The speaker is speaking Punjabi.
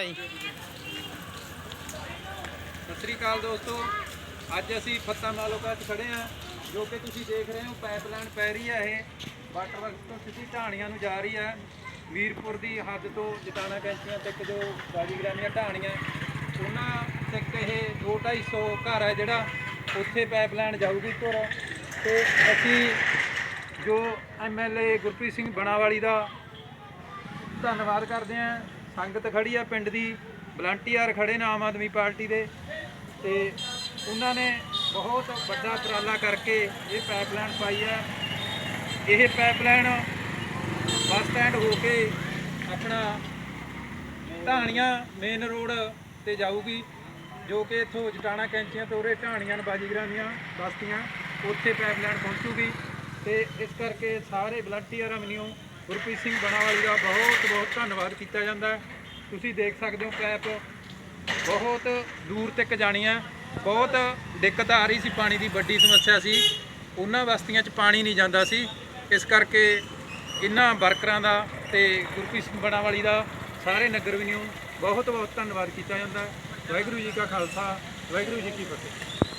ਸਤਿ ਸ੍ਰੀ ਅਕਾਲ ਦੋਸਤੋ। ਅੱਜ ਅਸੀਂ ਫੱਤਾ ਮਾਲੋਕਾ 'ਚ ਖੜੇ ਆ ਜੋ ਕਿ ਤੁਸੀਂ ਦੇਖ ਰਹੇ ਹੋ, ਪਾਈਪਲਾਈਨ ਪੈ ਰਹੀ ਹੈ ਇਹ। ਵਾਟਰ ਵਰਕਸ ਤੋਂ ਸਿੱਧੀ ਢਾਣੀਆਂ ਨੂੰ ਜਾ ਰਹੀ ਹੈ। ਵੀਰਪੁਰ ਦੀ ਹੱਦ ਤੋਂ ਜਟਾਣਾ ਕੈਂਚੀਆਂ ਤੱਕ ਜੋ ਬਾਜੀਗਰਾਮੀਆਂ ਢਾਣੀਆਂ, ਉਹਨਾਂ ਤੱਕ ਇਹ 2-250 ਘਰ ਹੈ ਜਿਹੜਾ ਉੱਥੇ ਪਾਈਪਲਾਈਨ ਜਾਊਗੀ ਤੁਰ। ਤੇ ਅਸੀਂ ਜੋ ਐਮਐਲਏ ਗੁਰਪ੍ਰੀਤ ਸਿੰਘ ਬਣਾਵਾਲੀ ਦਾ ਧੰਨਵਾਦ ਕਰਦੇ ਆਂ ਸੰਗਤ ਖੜੀ ਆ, ਪਿੰਡ ਦੀ ਵਲੰਟੀਅਰ ਖੜੇ ਨੇ ਆਮ ਆਦਮੀ ਪਾਰਟੀ ਦੇ। ਤੇ ਉਹਨਾਂ ਨੇ ਬਹੁਤ ਵੱਡਾ ਉਪਰਾਲਾ ਕਰਕੇ ਇਹ ਪਾਈਪਲਾਈਨ ਪਾਈ ਹੈ ਇਹ ਪਾਈਪਲਾਈਨ ਬੱਸ ਸਟੈਂਡ ਹੋ ਕੇ ਆਪਣਾ ਢਾਣੀਆਂ ਮੇਨ ਰੋਡ ਤੇ ਜਾਊਗੀ, ਜੋ ਕਿ ਇੱਥੋਂ ਜਟਾਣਾ ਕੈਂਚੀਆਂ ਤੋਂ ਉਰੇ ਢਾਣੀਆਂ ਨੇ ਬਾਜੀਗਰਾਂ ਦੀਆਂ ਬਸਤੀਆਂ, ਉੱਥੇ ਪਾਈਪਲਾਈਨ ਪਹੁੰਚੂਗੀ। ਤੇ ਇਸ ਕਰਕੇ ਸਾਰੇ ਵਲੰਟੀਅਰਾਂ ਵੱਲੋਂ ਗੁਰਪ੍ਰੀਤ ਸਿੰਘ ਬਣਾਵਾਲੀ ਦਾ ਬਹੁਤ ਬਹੁਤ ਧੰਨਵਾਦ ਕੀਤਾ ਜਾਂਦਾ ਹੈ। ਤੁਸੀਂ ਦੇਖ ਸਕਦੇ ਹੋ ਪੈਪ ਬਹੁਤ ਦੂਰ ਤੱਕ ਜਾਣੀ ਹੈ। ਬਹੁਤ ਦਿੱਕਤ ਆ ਰਹੀ ਸੀ ਪਾਣੀ ਦੀ, ਵੱਡੀ ਸਮੱਸਿਆ ਸੀ। ਉਹਨਾਂ ਬਸਤੀਆਂ 'ਚ ਪਾਣੀ ਨਹੀਂ ਜਾਂਦਾ ਸੀ। ਇਸ ਕਰਕੇ ਇਹਨਾਂ ਵਰਕਰਾਂ ਦਾ ਤੇ ਗੁਰਪ੍ਰੀਤ ਸਿੰਘ ਬਣਾਵਾਲੀ ਦਾ, ਸਾਰੇ ਨਗਰ ਵੱਲੋਂ ਬਹੁਤ ਬਹੁਤ ਧੰਨਵਾਦ ਕੀਤਾ ਜਾਂਦਾ ਹੈ। ਵਾਹਿਗੁਰੂ ਜੀ ਕਾ ਖਾਲਸਾ, ਵਾਹਿਗੁਰੂ ਜੀ ਕੀ ਫਤਿਹ।